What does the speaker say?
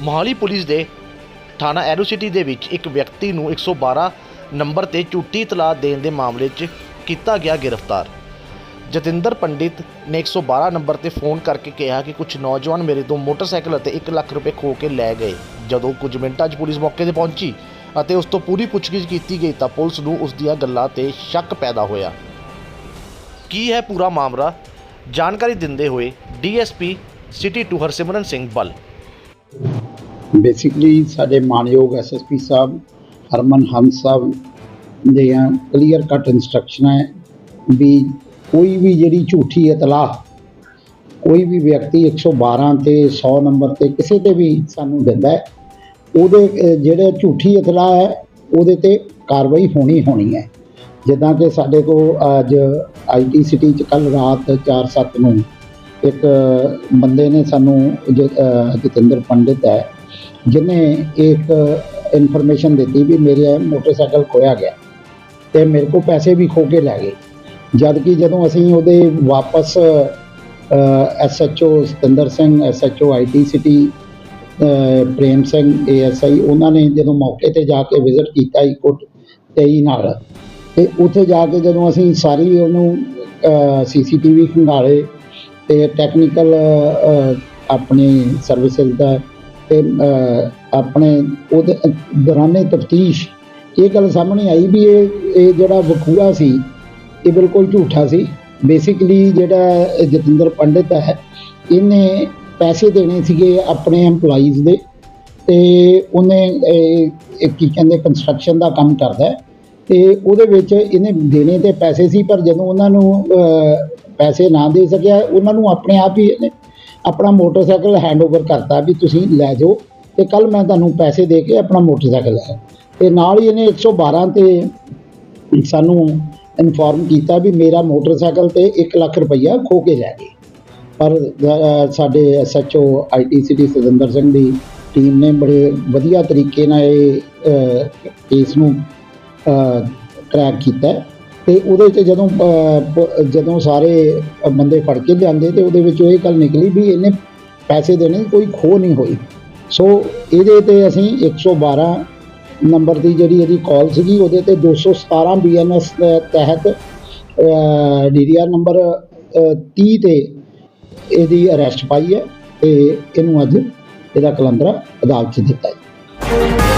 Mohali police ਦੇ ਥਾਣਾ Aero City ਦੇ ਵਿੱਚ ਇੱਕ ਵਿਅਕਤੀ ਨੂੰ 112 ਨੰਬਰ ਤੇ ਝੂਠੀ ਇਤਲਾਹ ਦੇਣ ਦੇ ਮਾਮਲੇ 'ਚ ਕੀਤਾ ਗਿਆ ਗ੍ਰਿਫਤਾਰ। ਜਤਿੰਦਰ ਪੰਡਿਤ ਨੇ 112 ਨੰਬਰ ਤੇ ਫੋਨ ਕਰਕੇ ਕਿਹਾ ਕਿ ਕੁਝ ਨੌਜਵਾਨ ਮੇਰੇ ਤੋਂ ਮੋਟਰਸਾਈਕਲ ਅਤੇ 1 ਲੱਖ ਰੁਪਏ ਖੋ ਕੇ ਲੈ ਗਏ। ਜਦੋਂ ਕੁਝ ਮਿੰਟਾਂ 'ਚ ਪੁਲਿਸ ਮੌਕੇ ਤੇ ਪਹੁੰਚੀ ਅਤੇ ਉਸ ਤੋਂ ਪੂਰੀ ਪੁੱਛਗਿੱਛ ਕੀਤੀ ਗਈ ਤਾਂ ਪੁਲਿਸ ਨੂੰ ਉਸ ਦੀਆਂ ਗੱਲਾਂ ਤੇ ਸ਼ੱਕ ਪੈਦਾ ਹੋਇਆ। ਕੀ ਹੈ ਪੂਰਾ ਮਾਮਲਾ? ਜਾਣਕਾਰੀ ਦਿੰਦੇ ਹੋਏ ਡੀਐਸਪੀ ਸਿਟੀ 2 ਹਰਸਿਮਰਨ ਸਿੰਘ ਬਲ ਬੇਸਿਕਲੀ ਸਾਡੇ ਮਾਨਯੋਗ ਐਸਐਸਪੀ ਸਾਹਿਬ, ਹਰਮਨ ਹੰਸ ਸਾਹਿਬ ਦੀਆਂ ਕਲੀਅਰ ਕੱਟ ਇਨਸਟਰਕਸ਼ਨਾਂ ਹੈ ਵੀ ਕੋਈ ਵੀ ਜਿਹੜੀ ਝੂਠੀ ਇਤਲਾਹ, ਕੋਈ ਵੀ ਵਿਅਕਤੀ 112 ਤੇ 100 ਨੰਬਰ ਤੇ ਕਿਸੇ ਤੇ ਵੀ ਸਾਨੂੰ ਦਿੰਦਾ ਹੈ, ਉਹਦੇ ਜਿਹੜੇ ਝੂਠੀ ਇਤਲਾਹ ਹੈ, ਉਹਦੇ ਤੇ ਕਾਰਵਾਈ ਹੋਣੀ ਹੋਣੀ ਹੈ। ਜਿੱਦਾਂ ਕਿ ਸਾਡੇ ਕੋਲ ਅੱਜ ਆਈਟੀ ਸਿਟੀ ਚ ਕੱਲ ਰਾਤ 4:07 ਨੂੰ ਇੱਕ ਬੰਦੇ ਨੇ ਸਾਨੂੰ ਜਤਿੰਦਰ ਪੰਡਿਤ ਹੈ ਜਿਨੇ ਇੱਕ ਇਨਫੋਰਮੇਸ਼ਨ ਦਿੱਤੀ ਵੀ ਮੇਰੇ ਮੋਟਰਸਾਈਕਲ ਖੋਇਆ ਗਿਆ ਤੇ ਮੇਰੇ ਕੋਲ ਪੈਸੇ ਵੀ ਖੋ ਕੇ ਲੈ ਗਏ। ਜਦ ਕਿ ਜਦੋਂ ਅਸੀਂ ਉਹਦੇ ਵਾਪਸ SHO Satinder Singh SHO IT city Prem Singh ASI ਉਹਨਾਂ ਨੇ ਜਦੋਂ ਮੌਕੇ ਤੇ ਜਾ ਕੇ ਵਿਜ਼ਿਟ ਕੀਤਾ ਇਕੋਟ 23 ਨਾਲ, ਤੇ ਉੱਥੇ ਜਾ ਕੇ ਜਦੋਂ ਅਸੀਂ ਸਾਰੀ ਉਹਨੂੰ ਸੀਸੀਟੀਵੀ ਖੰਗਾਲੇ ਤੇ ਟੈਕਨੀਕਲ ਆਪਣੇ ਸਰਵਿਸਿਜ਼ ਦਾ ਤੇ ਆਪਣੇ ਉਹਦੇ ਦੌਰਾਨੇ ਤਫਤੀਸ਼। ਇਹ ਗੱਲ ਸਾਹਮਣੇ ਆਈ ਵੀ ਇਹ ਇਹ ਜਿਹੜਾ ਵਕੂਆ ਸੀ, ਇਹ ਬਿਲਕੁਲ ਝੂਠਾ ਸੀ। ਬੇਸਿਕਲੀ ਜਿਹੜਾ ਜਤਿੰਦਰ ਪੰਡਿਤ ਹੈ, ਇਹਨੇ ਪੈਸੇ ਦੇਣੇ ਸੀਗੇ ਆਪਣੇ EMPLOYEES ਦੇ ਤੇ ਉਹਨੇ ਕੀ ਕਹਿੰਦੇ ਕੰਸਟਰਕਸ਼ਨ ਦਾ ਕੰਮ ਕਰਦਾ ਹੈ। ਤੇ ਉਹਦੇ ਵਿੱਚ ਇਹਨੇ ਦੇਣੇ ਤੇ ਪੈਸੇ ਸੀ, ਪਰ ਜਦੋਂ ਉਹਨਾਂ ਨੂੰ ਪੈਸੇ ਨਾ ਦੇ ਸਕਿਆ, ਉਹਨਾਂ ਨੂੰ ਆਪਣੇ ਆਪ ਹੀ ਇਹਨੇ ਆਪਣਾ ਮੋਟਰਸਾਈਕਲ ਹੈਂਡਓਵਰ ਕਰਤਾ ਵੀ ਤੁਸੀਂ ਲੈ ਜਾਓ ਤੇ ਕੱਲ ਮੈਂ ਤੁਹਾਨੂੰ ਪੈਸੇ ਦੇ ਕੇ ਆਪਣਾ ਮੋਟਰਸਾਈਕਲ ਲੈ ਤੇ ਨਾਲ ਹੀ ਇਹਨੇ 112 ਤੇ ਸਾਨੂੰ ਇਨਫੋਰਮ ਕੀਤਾ ਵੀ ਮੇਰਾ ਮੋਟਰਸਾਈਕਲ ਤੇ 1 ਲੱਖ ਰੁਪਈਆ ਖੋ ਕੇ ਲੈ ਗਏ। ਪਰ ਅਹ, ਸਾਡੇ SHO IT city Satinder Singh the team ਨੇ ਬੜੇ ਵਧੀਆ ਤਰੀਕੇ ਨਾਲ ਇਹ ਕੇਸ ਨੂੰ ਟਰੈਕ ਕੀਤਾ ਤੇ ਉਹਦੇ 'ਚ ਜਦੋਂ ਪ- ਜਦੋਂ ਸਾਰੇ ਬੰਦੇ ਫੜ ਕੇ ਲਿਆਂਦੇ ਤੇ ਉਹਦੇ ਵਿੱਚ ਇਹ ਗੱਲ ਨਿਕਲੀ ਵੀ ਇਹਨੇ ਪੈਸੇ ਦੇਣੇ, ਕੋਈ ਖੋ ਨਹੀਂ ਹੋਈ। ਸੋ ਇਹਦੇ ਤੇ ਅਸੀਂ 112 ਨੰਬਰ ਦੀ ਜਿਹੜੀ ਇਹਦੀ ਕਾਲ ਸੀਗੀ, ਉਹਦੇ ਤੇ 217 ਬੀਐਨਐਸ ਤਹਿਤ ਡੀਡੀਆਰ ਨੰਬਰ 30 ਤੇ ਇਹਦੀ ਅਰੈਸਟ ਪਾਈ ਹੈ ਤੇ ਇਹਨੂੰ ਅੱਜ ਇਹਦਾ ਕਲੰਦਰਾ ਅਦਾਲਤ 'ਚ ਦਿੱਤਾ ਹੈ।